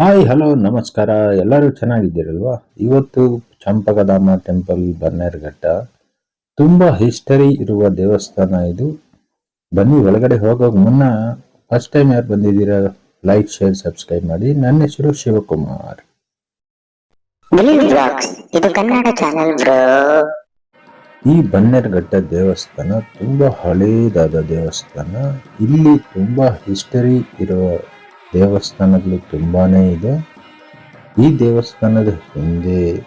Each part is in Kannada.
ಹಾಯ್ ಹಲೋ ನಮಸ್ಕಾರ. ಎಲ್ಲರೂ ಚೆನ್ನಾಗಿದ್ದೀರಲ್ವಾ? ಇವತ್ತು ಚಂಪಕಧಾಮ ಟೆಂಪಲ್ ಬನ್ನೇರ್ಘಟ್ಟ. ತುಂಬಾ ಹಿಸ್ಟರಿ ಇರುವ ದೇವಸ್ಥಾನ ಇದು. ಬನ್ನಿ ಒಳಗಡೆ ಹೋಗೋಕೆ ಮುನ್ನ ಫಸ್ಟ್ ಟೈಮ್ ಯಾರು ಬಂದಿದ್ದೀರಾ ಲೈಕ್ ಶೇರ್ ಸಬ್ಸ್ಕ್ರೈಬ್ ಮಾಡಿ. ನನ್ನ ಹೆಸರು ಶಿವಕುಮಾರ್. ಬಿಲೀವ್ ಇದು ಕನ್ನಡ ಚಾನೆಲ್ ಬ್ರೋ. ಈ ಬನ್ನೇರುಘಟ್ಟ ದೇವಸ್ಥಾನ ತುಂಬಾ ಹಳೇದಾದ ದೇವಸ್ಥಾನ. ಇಲ್ಲಿ ತುಂಬಾ ಹಿಸ್ಟರಿ ಇರುವ ದೇವಸ್ಥಾನಗಳು ತುಂಬಾನೇ ಇದೆ. ಈ ದೇವಸ್ಥಾನದ ಹಿಂದೆ,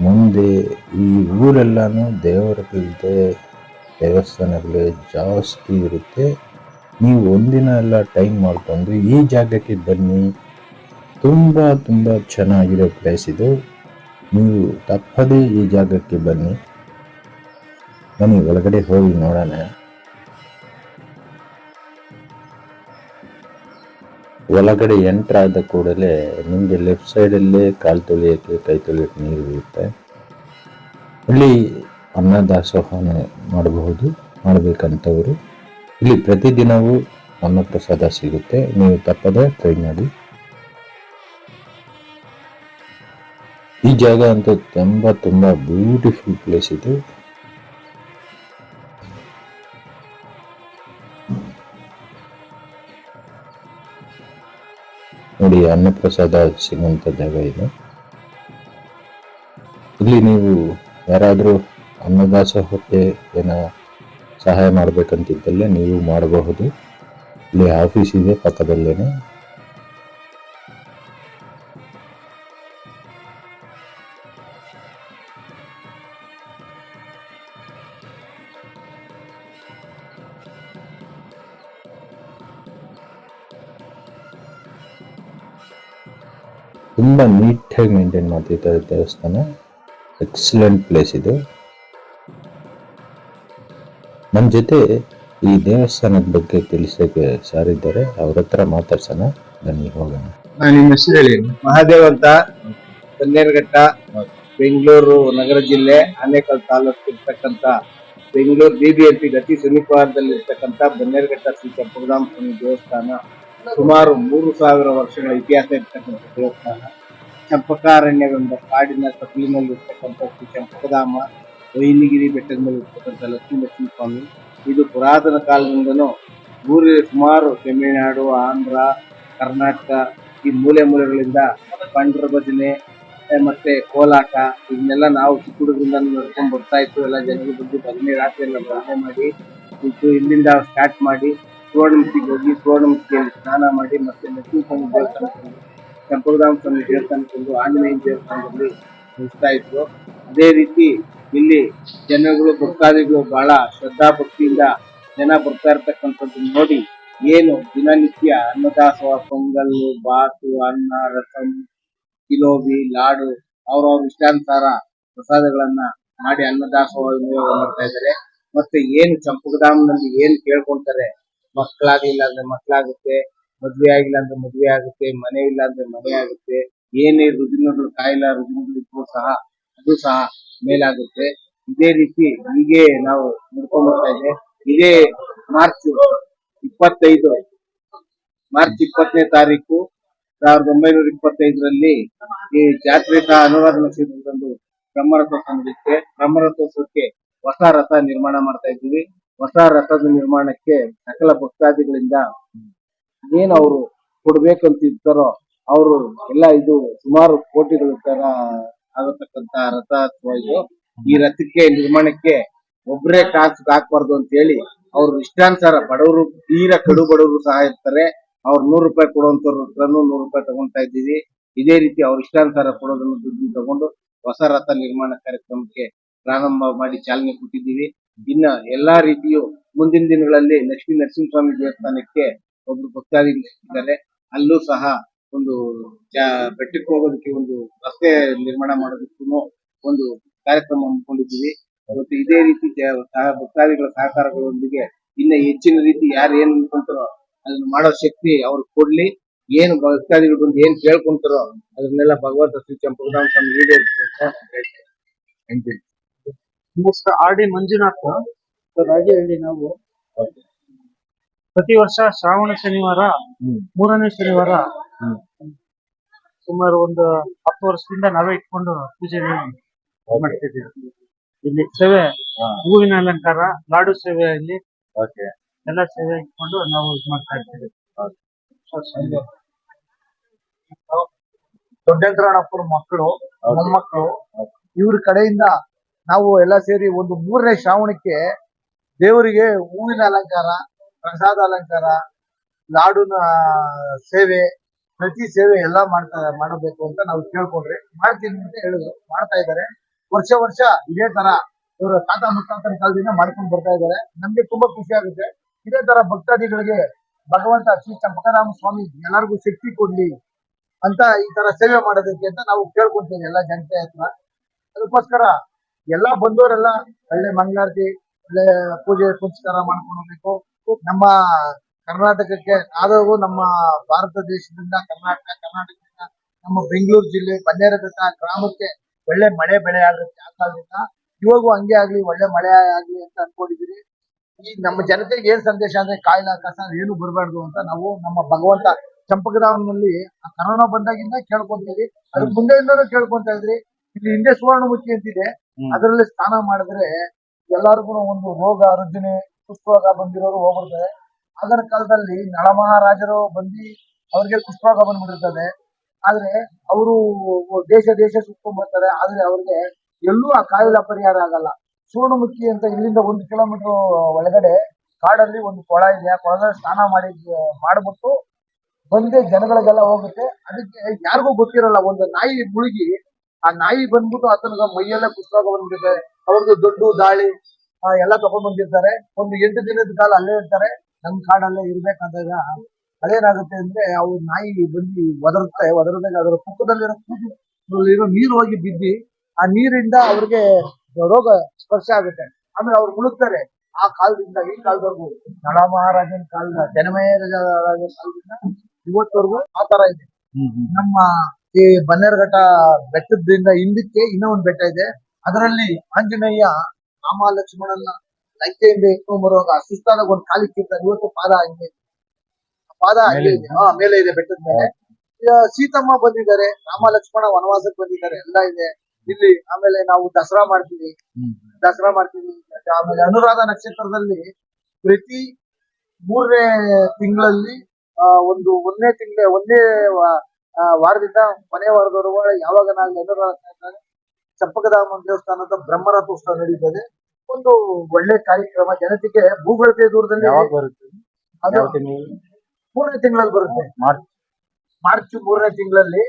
ಮುಂದೆ, ಈ ಊರೆಲ್ಲಾನು ದೇವರಗಳಿದೆ ದೇವಸ್ಥಾನಗಳು ಜಾಸ್ತಿ ಇರುತ್ತೆ. ನೀವು ಒಂದಿನ ಎಲ್ಲ ಟೈಮ್ ಮಾಡಿಕೊಂಡು ಈ ಜಾಗಕ್ಕೆ ಬನ್ನಿ. ತುಂಬ ತುಂಬ ಚೆನ್ನಾಗಿರೋ ಪ್ಲೇಸ್ ಇದು. ನೀವು ತಪ್ಪದೇ ಈ ಜಾಗಕ್ಕೆ ಬನ್ನಿ. ಬನ್ನಿ, ಒಳಗಡೆ ಹೋಗಿ ನೋಡೋಣ. ಒಳಗಡೆ ಎಂಟ್ರ್ ಆದ ಕೂಡಲೇ ನಿಮಗೆ ಲೆಫ್ಟ್ ಸೈಡಲ್ಲೇ ಕಾಲು ತೊಳೆಯೋಕ್ಕೆ, ಕೈ ತೊಳೆಯೋಕ್ಕೆ ನೀರು ಬೀಳುತ್ತೆ. ಇಲ್ಲಿ ಅನ್ನದಾಸೋಹನ ಮಾಡಬಹುದು, ಮಾಡಬೇಕಂತವರು. ಇಲ್ಲಿ ಪ್ರತಿದಿನವೂ ಅನ್ನಪ್ರಸಾದ ಸಿಗುತ್ತೆ. ನೀವು ತಪ್ಪದೆ ಟ್ರೈ ಮಾಡಿ. ಈ ಜಾಗ ಅಂತೂ ತುಂಬ ತುಂಬ ಬ್ಯೂಟಿಫುಲ್ ಪ್ಲೇಸ್ ಇದು. ನೋಡಿ, ಅನ್ನಪ್ರಸಾದ ಸಿಗುವಂಥ ಜಾಗ ಇದು. ಇಲ್ಲಿ ನೀವು ಯಾರಾದರೂ ಅನ್ನದಾಸೋಹಕ್ಕೆ ಏನ ಸಹಾಯ ಮಾಡಬೇಕಂತಿದ್ದಲ್ಲೇ ನೀವು ಮಾಡಬಹುದು. ಇಲ್ಲಿ ಆಫೀಸ್ ಇದೆ, ಪಕ್ಕದಲ್ಲೇನೆ. ತುಂಬ ನೀಟಾಗಿ ಮೇಂಟೈನ್ ಮಾಡ್ತಿದ್ದಾರೆ ದೇವಸ್ಥಾನ. ಎಕ್ಸಲೆಂಟ್ ಪ್ಲೇಸ್ ಇದು. ನಮ್ಮ ಜೊತೆ ಈ ದೇವಸ್ಥಾನದ ಬಗ್ಗೆ ತಿಳಿಸೋಕೆ ಸಾರಿದ್ದಾರೆ ಅವ್ರ ಹತ್ರ ಮಾತಾಡ್ಸೋಣ. ಬನ್ನಿ, ಹೋಗೋಣ. ನಿಮ್ಮ ಹೆಸರು ಹೇಳಿ. ಮಹಾದೇವ್ ಅಂತ. ಬನ್ನೇರುಘಟ್ಟ ಬೆಂಗಳೂರು ನಗರ ಜಿಲ್ಲೆ, ಆನೇಕಲ್ ತಾಲೂಕು ಇರ್ತಕ್ಕಂಥ ಬೆಂಗಳೂರು ಬಿಬಿಎಂಪಿ ಪಿ ಗತಿ ಸಮೀಪದಲ್ಲಿರ್ತಕ್ಕಂಥ ಬನ್ನೇರುಘಟ್ಟ ಶ್ರೀ ಚಂಪಕಧಾಮ ಸ್ವಾಮಿ ದೇವಸ್ಥಾನ. ಸುಮಾರು ಮೂರು ಸಾವಿರ ವರ್ಷಗಳ ಇತಿಹಾಸ ಇರ್ತಕ್ಕಂಥ ದೇವಸ್ಥಾನ. ಚಂಪಕಾರಣ್ಯವೆಂಬ ಕಾಡಿನ ಕಪಿಲಿನಲ್ಲಿ ಇರ್ತಕ್ಕಂಥ ಶ್ರೀ ಚಂಪಕಧಾಮ, ವೈನಗಿರಿ ಬೆಟ್ಟದ ಮೇಲೆ ಇರ್ತಕ್ಕಂಥ ಲಕ್ಷ್ಮೀ ಸ್ವಾಮಿ ಇದು ಪುರಾತನ ಕಾಲದಿಂದನೂ ಊರಿನ ಸುಮಾರು ತಮಿಳುನಾಡು, ಆಂಧ್ರ, ಕರ್ನಾಟಕ ಈ ಮೂಲೆ ಮೂಲೆಗಳಿಂದ ಪಂಡ್ರ ಭಜನೆ ಮತ್ತೆ ಕೋಲಾಟ ಇದನ್ನೆಲ್ಲ ನಾವು ಚಿಕ್ಕ ಹುಡುಗರಿಂದ ನಡ್ಕೊಂಡ್ ಬರ್ತಾ ಇತ್ತು. ಎಲ್ಲ ಜನರು ಬಂದು ಭಜನೆ ರಾತ್ರಿ ಎಲ್ಲ ಮಾಡಿ ಇದು ಇಲ್ಲಿಂದ ಸ್ಟಾರ್ಟ್ ಮಾಡಿ ಸುವರ್ಣಮುಖಿಗೆ ಹೋಗಿ ಸುವರ್ಣಮುಖಿಯಲ್ಲಿ ಸ್ನಾನ ಮಾಡಿ ಮತ್ತೆ ಲಕ್ಷ್ಮೀ ಸ್ವಾಮಿ ದೇವಸ್ಥಾನಕ್ಕೆ ಚಂಪಕಧಾಮ ಸ್ವಾಮಿ ದೇವಸ್ಥಾನಕ್ಕೆ ಬಂದು ಆಂಜನೇಯ ದೇವಸ್ಥಾನದಲ್ಲಿ ಮುಗಿಸ್ತಾ ಇದ್ರು. ಅದೇ ರೀತಿ ಇಲ್ಲಿ ಜನಗಳು, ಭಕ್ತಾದಿಗಳು ಬಹಳ ಶ್ರದ್ಧಾ ಭಕ್ತಿಯಿಂದ ಜನ ಬರ್ತಾ ಇರ್ತಕ್ಕಂಥದ್ದು ನೋಡಿ ಏನು ದಿನನಿತ್ಯ ಅನ್ನದಾಸವ ಪೊಂಗಲ್, ಬಾತು, ಅನ್ನ, ರಸಂ ಕಿಲೋಬಿ ಲಾಡು ಅವ್ರವ್ರ ಇಷ್ಟಾನುಸಾರ ಪ್ರಸಾದಗಳನ್ನ ಮಾಡಿ ಅನ್ನದಾಸವ ಮಾಡ್ತಾ ಇದ್ದಾರೆ. ಮತ್ತೆ ಏನು ಚಂಪಕಧಾಮನಲ್ಲಿ ಏನ್ ಕೇಳ್ಕೊಂತಾರೆ ಮಕ್ಕಳಾಗ್ಲಿಲ್ಲ ಅಂದ್ರೆ ಮಕ್ಕಳಾಗುತ್ತೆ, ಮದ್ವೆ ಆಗಿಲ್ಲ ಅಂದ್ರೆ ಮದ್ವೆ ಆಗುತ್ತೆ, ಮನೆ ಇಲ್ಲ ಅಂದ್ರೆ ಮನೆ ಆಗುತ್ತೆ, ಏನೇ ರುಜಿನಗಳು ಕಾಯಿಲ್ಲ, ರುಜಿನಗಳು ಇದ್ರು ಸಹ, ಅದು ಸಹ ಮೇಲಾಗುತ್ತೆ. ಇದೇ ರೀತಿ ಹೀಗೆ ನಾವು ನೋಡ್ಕೊಂಡು ಬರ್ತಾ ಇದೆ ಇದೇ ಮಾರ್ಚ್ ಇಪ್ಪತ್ತೈದು, ಮಾರ್ಚ್ ಇಪ್ಪತ್ತನೇ ತಾರೀಕು, ಸಾವಿರದ ಒಂಬೈನೂರ ಇಪ್ಪತ್ತೈದರಲ್ಲಿ ಈ ಜಾತ್ರೆ ಸಹ ಅನುವಾದನ ಸೇರಿದಂದು ಬ್ರಹ್ಮರಥೋತ್ಸವ ನಡೆಯುತ್ತೆ ಬ್ರಹ್ಮರಥೋತ್ಸವಕ್ಕೆ ಹೊಸ ರಥ ನಿರ್ಮಾಣ ಮಾಡ್ತಾ ಇದ್ದೀವಿ. ಹೊಸ ರಥದ ನಿರ್ಮಾಣಕ್ಕೆ ಸಕಲ ಭಕ್ತಾದಿಗಳಿಂದ ಏನು ಅವರು ಕೊಡ್ಬೇಕಂತ ಇರ್ತಾರೋ ಅವರು ಎಲ್ಲ ಇದು ಸುಮಾರು ಕೋಟಿಗಳ ತರ ಆಗತಕ್ಕಂತ ರಥ ಅಥವಾ ಇದು ಈ ರಥಕ್ಕೆ ನಿರ್ಮಾಣಕ್ಕೆ ಒಬ್ರೇ ಕಾಸು ಹಾಕ್ಬಾರ್ದು ಅಂತ ಹೇಳಿ ಅವ್ರ ಇಷ್ಟಾನುಸಾರ ಬಡವರು ತೀರ ಕಡು ಬಡವರು ಸಹ ಇರ್ತಾರೆ. ಅವ್ರು ನೂರು ರೂಪಾಯಿ ಕೊಡುವಂತವ್ರ ಹತ್ರನೂ ನೂರು ರೂಪಾಯಿ ತಗೊಂತಾ ಇದ್ದೀವಿ. ಇದೇ ರೀತಿ ಅವ್ರ ಇಷ್ಟಾನುಸಾರ ಕೊಡೋದನ್ನು ದುಡ್ಡು ತಗೊಂಡು ಹೊಸ ರಥ ನಿರ್ಮಾಣ ಕಾರ್ಯಕ್ರಮಕ್ಕೆ ಪ್ರಾರಂಭ ಮಾಡಿ ಚಾಲನೆ ಕೊಟ್ಟಿದ್ದೀವಿ. ಇನ್ನ ಎಲ್ಲಾ ರೀತಿಯು ಮುಂದಿನ ದಿನಗಳಲ್ಲಿ ಲಕ್ಷ್ಮೀ ನರಸಿಂಹಸ್ವಾಮಿ ದೇವಸ್ಥಾನಕ್ಕೆ ಒಬ್ರು ಭಕ್ತಾದಿಗಳು ಸಿಕ್ಕಿದ್ದಾರೆ ಅಲ್ಲೂ ಸಹ ಒಂದು ಬೆಟ್ಟಕ್ಕೆ ಹೋಗೋದಕ್ಕೆ ಒಂದು ರಸ್ತೆ ನಿರ್ಮಾಣ ಮಾಡೋದಕ್ಕೂ ಒಂದು ಕಾರ್ಯಕ್ರಮ ಹಮ್ಮಿಕೊಂಡಿದ್ದೀವಿ. ಮತ್ತು ಇದೇ ರೀತಿ ಭಕ್ತಾದಿಗಳ ಸಹಕಾರಗಳೊಂದಿಗೆ ಇನ್ನ ಹೆಚ್ಚಿನ ರೀತಿ ಯಾರು ಏನ್ ಅನ್ಕೊಂತಾರೋ ಅದನ್ನ ಮಾಡೋ ಶಕ್ತಿ ಅವ್ರಿಗೆ ಕೊಡ್ಲಿ. ಏನು ಭಕ್ತಾದಿಗಳು ಬಂದು ಏನ್ ಕೇಳ್ಕೊಂತಾರೋ ಅದನ್ನೆಲ್ಲ ಭಗವಂತ ಶ್ರೀ ಚಂಪಕಧಾಮ ಸ್ವಾಮಿ ಈಡೇರಿಸಿ ಅಂತ ನಾನು ನಮಸ್ಕಾರ ಆರ್ ಡಿ ಮಂಜುನಾಥ್. ರಾಜಹಳ್ಳಿ ನಾವು ಪ್ರತಿ ವರ್ಷ ಶ್ರಾವಣ ಶನಿವಾರ ಮೂರನೇ ಶನಿವಾರ ಸುಮಾರು ಒಂದು ಹತ್ತು ವರ್ಷದಿಂದ ನಾವೇ ಇಟ್ಕೊಂಡು ಪೂಜೆ ಮಾಡ್ತಿದ್ದೀವಿ. ಇಲ್ಲಿ ಸೇವೆ ಹೂವಿನ ಅಲಂಕಾರ ಲಾಡು ಸೇವೆ ಇಲ್ಲಿ ಎಲ್ಲ ಸೇವೆ ಇಟ್ಕೊಂಡು ನಾವು ಇದು ಮಾಡ್ತಾ ಇರ್ತೀವಿ ದೊಡ್ಡಂಕರಣಪ್ಪನ ಮಕ್ಕಳು ಮೊಮ್ಮಕ್ಕಳು ಇವ್ರ ಕಡೆಯಿಂದ ನಾವು ಎಲ್ಲ ಸೇರಿ ಒಂದು ಮೂರನೇ ಶ್ರಾವಣಕ್ಕೆ ದೇವರಿಗೆ ಹೂವಿನ ಅಲಂಕಾರ, ಪ್ರಸಾದ ಅಲಂಕಾರ, ಲಾಡುನ ಸೇವೆ, ಪ್ರತಿ ಸೇವೆ ಎಲ್ಲಾ ಮಾಡ್ತಾ ಮಾಡಬೇಕು ಅಂತ ನಾವು ಕೇಳ್ಕೊಂಡ್ರಿ ಮಾಡ್ತೀನಿ ಅಂತ ಹೇಳಿದ್ರು. ಮಾಡ್ತಾ ಇದ್ದಾರೆ. ವರ್ಷ ವರ್ಷ ಇದೇ ತರ ಇವರು ತಾತ ಮುತ್ತಾತನ ಕಾಲದಿಂದ ಮಾಡ್ಕೊಂಡು ಬರ್ತಾ ಇದ್ದಾರೆ. ನಮ್ಗೆ ತುಂಬಾ ಖುಷಿ ಆಗುತ್ತೆ. ಇದೇ ತರ ಭಕ್ತಾದಿಗಳಿಗೆ ಭಗವಂತ ಶ್ರೀ ಚಂಪಕರಾಮ ಸ್ವಾಮಿ ಎಲ್ಲರಿಗೂ ಶಕ್ತಿ ಕೊಡ್ಲಿ ಅಂತ ಈ ತರ ಸೇವೆ ಮಾಡೋದಕ್ಕೆ ಅಂತ ನಾವು ಕೇಳ್ಕೊಂತೀವಿ ಎಲ್ಲ ಜನತೆ ಹತ್ರ. ಅದಕ್ಕೋಸ್ಕರ ಎಲ್ಲಾ ಬಂದವರೆಲ್ಲ ಒಳ್ಳೆ ಮಂಗಳಾರತಿ, ಒಳ್ಳೆ ಪೂಜೆ ಪುನಸ್ಕಾರ ಮಾಡ್ಕೊಂಡು ಹೋಗ್ಬೇಕು. ನಮ್ಮ ಕರ್ನಾಟಕಕ್ಕೆ ಆದವು ನಮ್ಮ ಭಾರತ ದೇಶದಿಂದ, ಕರ್ನಾಟಕ, ಕರ್ನಾಟಕದಿಂದ, ನಮ್ಮ ಬೆಂಗಳೂರು ಜಿಲ್ಲೆ ಬನ್ನೇರಘಟ್ಟ ಗ್ರಾಮಕ್ಕೆ ಒಳ್ಳೆ ಮಳೆ ಬೆಳೆ ಆಗುತ್ತೆ. ಆ ಕಾಲದಿಂದ ಇವಾಗೂ ಹಂಗೆ ಆಗ್ಲಿ, ಒಳ್ಳೆ ಮಳೆ ಆಗ್ಲಿ ಅಂತ ಅನ್ಕೊಂಡಿದೀವಿ ಈ ನಮ್ಮ ಜನತೆಗೆ ಏನ್ ಸಂದೇಶ ಅಂದ್ರೆ ಕಾಯಿಲೆ, ಕಸ ಏನು ಬರಬಾರ್ದು ಅಂತ ನಾವು ನಮ್ಮ ಭಗವಂತ ಚಂಪಕರಾಮನಲ್ಲಿ ಆ ಕರೋನಾ ಬಂದಾಗಿಂದ ಕೇಳ್ಕೊಂತೀವಿ ಅದ್ರ ಮುಂದೆಯಿಂದನೂ ಕೇಳ್ಕೊಂತ ಇದ್ರಿ. ಇಲ್ಲಿ ಹಿಂದೆ ಸುವರ್ಣಮುಖಿ ಅಂತಿದೆ. ಅದರಲ್ಲಿ ಸ್ನಾನ ಮಾಡಿದ್ರೆ ಎಲ್ಲಾರ್ಗು ಒಂದು ರೋಗ, ರುಜಿನಿ, ಕುಷ್ಠರೋಗ ಬಂದಿರೋರು ಹೋಗ್ಬಿಡ್ತಾರೆ. ಅದರ ಕಾಲದಲ್ಲಿ ನಳಮಹಾರಾಜರು ಬಂದು ಅವ್ರಿಗೆ ಕುಷ್ಠರೋಗ ಬಂದ್ಬಿಟ್ಟಿರ್ತದೆ. ಆದ್ರೆ ಅವರು ದೇಶ ದೇಶ ಸುತ್ಕೊಂಡ್ ಬರ್ತಾರೆ. ಆದ್ರೆ ಅವ್ರಿಗೆ ಎಲ್ಲೂ ಆ ಕಾಯಿಲೆ ಪರಿಹಾರ ಆಗಲ್ಲ. ಸುವರ್ಣಮುಖಿ ಅಂತ ಇಲ್ಲಿಂದ ಒಂದು ಕಿಲೋಮೀಟರ್ ಒಳಗಡೆ ಕಾಡಲ್ಲಿ ಒಂದು ಕೊಳ ಇದೆ. ಆ ಕೊಳದಲ್ಲಿ ಸ್ನಾನ ಮಾಡಿ, ಮಾಡ್ಬಿಟ್ಟು ಬಂದೇ ಜನಗಳಿಗೆಲ್ಲ ಹೋಗುತ್ತೆ. ಅದಕ್ಕೆ ಯಾರಿಗೂ ಗೊತ್ತಿರಲ್ಲ, ಒಂದು ನಾಯಿ ಮುಳುಗಿ ಆ ನಾಯಿ ಬಂದ್ಬಿಟ್ಟು ಆತನ ಮೈಯೆಲ್ಲ ಕುಸ್ತಾಗ ಬಂದ್ಬಿಟ್ಟಿದೆ ಅವ್ರದ್ದು ದೊಡ್ಡ ದಾಳಿ ಎಲ್ಲ ತಗೊಂಡ್ ಬಂದಿರ್ತಾರೆ. ಒಂದು ಎಂಟು ದಿನದ ಕಾಲ ಅಲ್ಲೇ ಇರ್ತಾರೆ. ನಮ್ ಕಾಡಲ್ಲೇ ಇರ್ಬೇಕಾದಾಗ ಅದೇನಾಗುತ್ತೆ ಅಂದ್ರೆ ಅವು ನಾಯಿ ಬಂದು ಒದರುತ್ತೆ ಒದರದಾಗ ಅದರ ಪಕ್ಕದಲ್ಲಿರೋ ಕೂದಲು ಇರೋ ನೀರು ಹೋಗಿ ಬಿದ್ದಿ ಆ ನೀರಿಂದ ಅವ್ರಿಗೆ ರೋಗ ಸ್ಪರ್ಶ ಆಗುತ್ತೆ. ಆಮೇಲೆ ಅವ್ರು ಮುಳುಗ್ತಾರೆ. ಆ ಕಾಲದಿಂದ ಈ ಕಾಲದವರೆಗೂ ನಳ ಮಹಾರಾಜನ ಕಾಲದ ಜನಮಯ ರಾಜನ ಕಾಲದಿಂದ ಇವತ್ತವರೆಗೂ ಆ ತರ ಇದೆ. ನಮ್ಮ ಈ ಬನ್ನೇರ್ಘಟ್ಟ ಬೆಟ್ಟದಿಂದ ಹಿಂದಕ್ಕೆ ಇನ್ನೂ ಒಂದು ಬೆಟ್ಟ ಇದೆ. ಅದರಲ್ಲಿ ಆಂಜನೇಯ ರಾಮ ಲಕ್ಷ್ಮಣನ ಲಂಕೆಯಿಂದ ಎತ್ಕೊಂಡ್ ಬರುವಾಗ ಸುಸ್ತಾದಾಗ ಒಂದು ಕಾಲಿ ಕಿರ್ತಾರೆ ಇವತ್ತು ಪಾದ ಹಂಗೆ ಇದೆ. ಪಾದ ಹಂಗೆ ಇದೆ. ಹಾ ಮೇಲೆ ಇದೆ ಬೆಟ್ಟದ ಮೇಲೆ. ಸೀತಮ್ಮ ಬಂದಿದ್ದಾರೆ ರಾಮ ಲಕ್ಷ್ಮಣ ವನವಾಸಕ್ಕೆ ಬಂದಿದ್ದಾರೆ ಎಲ್ಲ ಇದೆ. ಇಲ್ಲಿ ಆಮೇಲೆ ನಾವು ದಸರಾ ಮಾಡ್ತೀವಿ. ದಸರಾ ಮಾಡ್ತೀವಿ. ಆಮೇಲೆ ಅನುರಾಧ ನಕ್ಷತ್ರದಲ್ಲಿ ಪ್ರತಿ ಮೂರನೇ ತಿಂಗಳಲ್ಲಿ ಒಂದು ಒಂದನೇ ತಿಂಗಳ ಆ, ವಾರದಿಂದ ಕೊನೆ ವಾರದವರೆಗೂ ಯಾವಾಗ ನಾವು ಎಲ್ಲರ ಚಪ್ಪಕಧಾಮ ದೇವಸ್ಥಾನದ ಬ್ರಹ್ಮರಥೋತ್ಸವ ನಡೀತದೆ. ಒಂದು ಒಳ್ಳೆ ಕಾರ್ಯಕ್ರಮ. ಜನತೆಗೆ ಭೂಗಳ್ಪೆ ದೂರದಲ್ಲಿ ಯಾವಾಗ ಬರುತ್ತೆ? ಅದು ಮೂರನೇ ತಿಂಗಳಲ್ಲಿ ಬರುತ್ತೆ. ಮಾರ್ಚ್. ಮಾರ್ಚ್ ಮೂರನೇ ತಿಂಗಳಲ್ಲಿ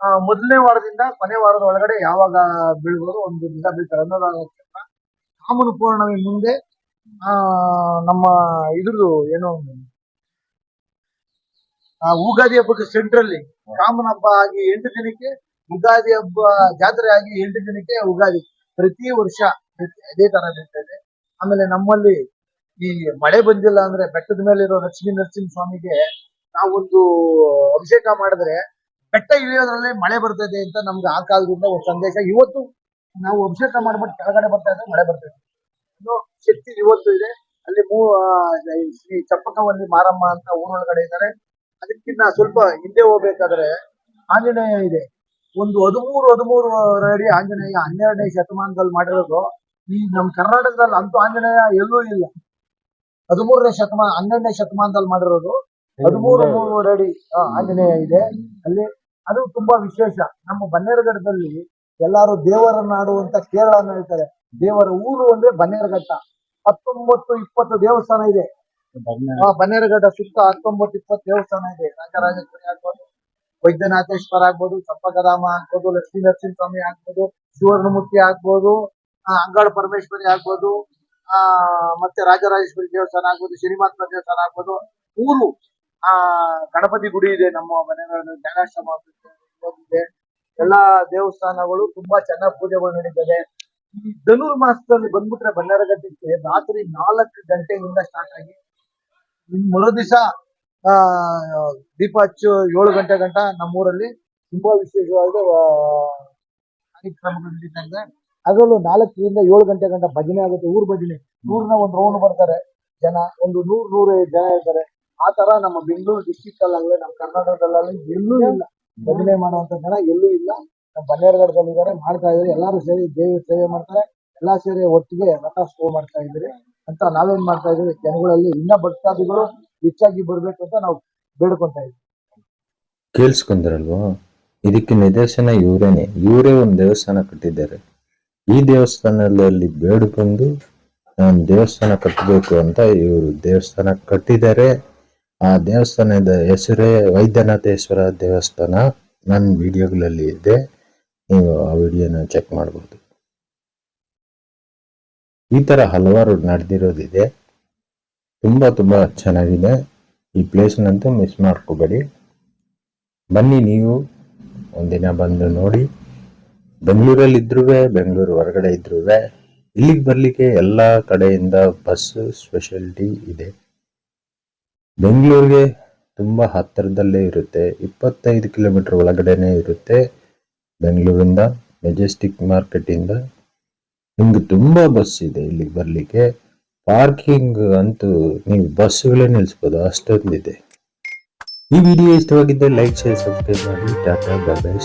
ಆ, ಮೊದಲನೇ ವಾರದಿಂದ ಕೊನೆ ವಾರದ ಒಳಗಡೆ ಯಾವಾಗ ಬೀಳ್ಬೋದು ಒಂದು ದಿನ ಬೀಳ್ತಾರೆ. ಅನ್ನೋದಾಗ ಕಾಮನ ಪೂರ್ಣಮಿ ಮುಂದೆ ಆ ನಮ್ಮ ಇದ್ರದ್ದು ಏನು? ಆ, ಉಗಾದಿ ಹಬ್ಬಕ್ಕೆ ಸೆಂಟ್ರಲ್ಲಿ ಕಾಮನ ಹಬ್ಬ ಆಗಿ ಎಂಟು ದಿನಕ್ಕೆ, ಯುಗಾದಿ ಹಬ್ಬ, ಜಾತ್ರೆ ಆಗಿ ಎಂಟು ದಿನಕ್ಕೆ ಉಗಾದಿ ಪ್ರತಿ ವರ್ಷ ಅದೇ ತರ ನಡೀತಾ ಆಮೇಲೆ ನಮ್ಮಲ್ಲಿ ಈ ಮಳೆ ಬಂದಿಲ್ಲ ಅಂದ್ರೆ ಬೆಟ್ಟದ ಮೇಲೆ ಇರೋ ಲಕ್ಷ್ಮೀ ನರಸಿಂಹ ಸ್ವಾಮಿಗೆ ನಾವೊಂದು ಅಭಿಷೇಕ ಮಾಡಿದ್ರೆ ಬೆಟ್ಟ ಇಳಿಯೋದ್ರಲ್ಲಿ ಮಳೆ ಬರ್ತದೆ ಅಂತ ನಮ್ಗೆ ಆ ಕಾಲದಿಂದ ಒಂದು ಸಂದೇಶ. ಇವತ್ತು ನಾವು ಅಭಿಷೇಕ ಮಾಡ್ಬಿಟ್ಟು ಕೆಳಗಡೆ ಬರ್ತಾ ಇದ್ರೆ ಮಳೆ ಬರ್ತದೆ. ಇನ್ನು ಶಕ್ತಿ ಇವತ್ತು ಇದೆ. ಅಲ್ಲಿ ಮೂ ಶ್ರೀ ಚಪ್ಪಕವಲ್ಲಿ ಮಾರಮ್ಮ ಅಂತ ಊರೊಳಗಡೆ ಇದ್ದಾರೆ. ಅದಕ್ಕಿಂತ ಸ್ವಲ್ಪ ಹಿಂದೆ ಹೋಗ್ಬೇಕಾದ್ರೆ ಆಂಜನೇಯ ಇದೆ. ಒಂದು ಹದಿಮೂರು ಹದಿಮೂರು ಅಡಿ ಆಂಜನೇಯ, ಹನ್ನೆರಡನೇ ಶತಮಾನದಲ್ಲಿ ಮಾಡಿರೋದು. ಈ ನಮ್ಮ ಕರ್ನಾಟಕದಲ್ಲಿ ಅಂತೂ ಆಂಜನೇಯ ಎಲ್ಲೂ ಇಲ್ಲ. ಹದಿಮೂರನೇ ಶತಮಾನ, ಹನ್ನೆರಡನೇ ಶತಮಾನದಲ್ಲಿ ಮಾಡಿರೋದು. ಹದಿಮೂರು ಮೂರುವರೆ ಅಡಿ ಆಂಜನೇಯ ಇದೆ. ಅಲ್ಲಿ ಅದು ತುಂಬಾ ವಿಶೇಷ. ನಮ್ಮ ಬನ್ನೇರಘಟ್ಟದಲ್ಲಿ ಎಲ್ಲಾರು ದೇವರ ನಾಡು ಅಂತ ಕೇರಳ ಹೇಳ್ತಾರೆ. ದೇವರ ಊರು ಅಂದ್ರೆ ಬನ್ನೇರಘಟ್ಟ. ಹತ್ತೊಂಬತ್ತು ಇಪ್ಪತ್ತು ದೇವಸ್ಥಾನ ಇದೆ. ಬನ್ನೇರಘಟ್ಟ ಸುತ್ತ ಹತ್ತೊಂಬತ್ತು ಇಪ್ಪತ್ತು ದೇವಸ್ಥಾನ ಇದೆ. ರಾಜರಾಜೇಶ್ವರಿ ಆಗ್ಬೋದು, ವೈದ್ಯನಾಥೇಶ್ವರ ಆಗ್ಬೋದು ಚಂಪಕಧಾಮ ಆಗ್ಬೋದು, ಲಕ್ಷ್ಮೀ ನರಸಿಂಹ ಸ್ವಾಮಿ ಆಗ್ಬೋದು, ಸುವರ್ಣಮೂರ್ತಿ ಆಗ್ಬೋದು ಅಂಗಾಳ ಪರಮೇಶ್ವರಿ ಆಗ್ಬೋದು, ಆ, ಮತ್ತೆ ರಾಜರಾಜೇಶ್ವರಿ ದೇವಸ್ಥಾನ ಆಗ್ಬೋದು, ಶ್ರೀಮಾತ್ಮ ದೇವಸ್ಥಾನ ಆಗ್ಬೋದು. ಊರು, ಆ, ಗಣಪತಿ ಗುಡಿ ಇದೆ ನಮ್ಮ ಮನೆಗಳಲ್ಲಿ, ಜ್ಞಾನಾಶ್ರಮ ಇದೆ. ಎಲ್ಲಾ ದೇವಸ್ಥಾನಗಳು ತುಂಬಾ ಚೆನ್ನಾಗಿ ಪೂಜೆಗಳು ನಡೀತದೆ ಈ ಧನುರ್ಮಾಸದಲ್ಲಿ ಬಂದ್ಬಿಟ್ರೆ ಬನ್ನೇರಘಟ್ಟಕ್ಕೆ ರಾತ್ರಿ ನಾಲ್ಕು ಗಂಟೆಯಿಂದ ಸ್ಟಾರ್ಟ್ ಆಗಿ ಇನ್ ಮರು ದಿವಸ ದೀಪ ಹಚ್ಚು ಏಳು ಗಂಟೆ ಗಂಟ ನಮ್ಮೂರಲ್ಲಿ ತುಂಬಾ ವಿಶೇಷವಾದ ಕಾರ್ಯಕ್ರಮಗಳು ನಡೀತಾ ಅದರಲ್ಲೂ ನಾಲ್ಕರಿಂದ ಏಳು ಗಂಟೆ ಗಂಟ ಭಜನೆ ಆಗುತ್ತೆ, ಊರ್ ಭಜನೆ. ಊರ್ನ ಒಂದು ರೌಂಡ್ ಬರ್ತಾರೆ, ಜನ, ಒಂದು ನೂರ್, ನೂರ ಜನ ಇರ್ತಾರೆ. ಆ ತರ ನಮ್ಮ ಬೆಂಗಳೂರು ಡಿಸ್ಟಿಕ್ ಅಲ್ಲಾಗಲಿ ನಮ್ಮ ಕರ್ನಾಟಕದಲ್ಲಾಗಲಿ ಎಲ್ಲೂ ಇಲ್ಲ. ಭಜನೆ ಮಾಡುವಂತ ಜನ ಎಲ್ಲೂ ಇಲ್ಲ. ನಮ್ಮ ಬನ್ನೇರ್ಗಡದಲ್ಲಿ ಇದ್ದಾರೆ ಮಾಡ್ತಾ ಇದ್ದಾರೆ, ಎಲ್ಲರೂ ಸೇರಿ ದೇವಿ ಸೇವೆ ಮಾಡ್ತಾರೆ. ಎಲ್ಲಾ ಸೇರಿ ಒಟ್ಟಿಗೆ ರಥ ಶೋ ಮಾಡ್ತಾ ಇದ್ದೀರಿ ಅಂತ ನಾವೇನ್ ಮಾಡ್ತಾ ಇದೀವಿ ಜನಗಳಲ್ಲಿ ಇನ್ನ ಭಕ್ತಾದಿಗಳು ಹೆಚ್ಚಾಗಿ ಬರ್ಬೇಕು ಅಂತ ನಾವು ಬೇಡ್ಕೊಂತ ಇದ್ವಿ ಕೇಳಿಸ್ಕೊಂಡ್ರಲ್ವಾ? ಇದಕ್ಕೆ ನಿದರ್ಶನ ಇವರೇನೆ. ಇವರೇ ಒಂದು ದೇವಸ್ಥಾನ ಕಟ್ಟಿದ್ದಾರೆ. ಈ ದೇವಸ್ಥಾನದಲ್ಲಿ ಬೇಡ್ಕೊಂಡು ನಾನು ದೇವಸ್ಥಾನ ಕಟ್ಟಬೇಕು ಅಂತ ಇವರು ದೇವಸ್ಥಾನ ಕಟ್ಟಿದ್ದಾರೆ. ಆ ದೇವಸ್ಥಾನದ ಹೆಸರೇ ವೈದ್ಯನಾಥೇಶ್ವರ ದೇವಸ್ಥಾನ. ನನ್ನ ವಿಡಿಯೋಗಳಲ್ಲಿ ಇದೆ. ನೀವು ಆ ವಿಡಿಯೋನ ಚೆಕ್ ಮಾಡಬಹುದು ಈ ಥರ ಹಲವಾರು ನಡೆದಿರೋದಿದೆ. ತುಂಬಾ ತುಂಬಾ ಚೆನ್ನಾಗಿದೆ. ಈ ಪ್ಲೇಸ್ನಂತೂ ಮಿಸ್ ಮಾಡ್ಕೋಬೇಡಿ. ಬನ್ನಿ ನೀವು. ಒಂದಿನ ಬಂದು ನೋಡಿ. ಬೆಂಗಳೂರಲ್ಲಿ ಇದ್ರೂ ಬೆಂಗಳೂರು ಹೊರಗಡೆ ಇದ್ರೂ ಇಲ್ಲಿಗೆ ಬರಲಿಕ್ಕೆ ಎಲ್ಲ ಕಡೆಯಿಂದ ಬಸ್ ಸ್ಪೆಷಾಲಿಟಿ ಇದೆ. ಬೆಂಗಳೂರಿಗೆ ತುಂಬಾ ಹತ್ತಿರದಲ್ಲೇ ಇರುತ್ತೆ. ಇಪ್ಪತ್ತೈದು ಕಿಲೋಮೀಟರ್ ಒಳಗಡೆನೆ ಇರುತ್ತೆ. ಬೆಂಗಳೂರಿಂದ ಮೆಜೆಸ್ಟಿಕ್ ಮಾರ್ಕೆಟ್ ಇಂದ. ನಿಮ್ಗೆ ತುಂಬಾ ಬಸ್ ಇದೆ ಇಲ್ಲಿ ಬರ್ಲಿಕ್ಕೆ. ಪಾರ್ಕಿಂಗ್ ಅಂತೂ ನೀವು ಬಸ್ಗಳೇ ನಿಲ್ಸ್ಬೋದು, ಅಷ್ಟೊಂದಿದೆ. ಈ ವಿಡಿಯೋ ಇಷ್ಟವಾಗಿದ್ದರೆ ಲೈಕ್ ಶೇರ್ ಸಬ್ಸ್ಕ್ರೈಬ್ ಮಾಡಿ. Tata bye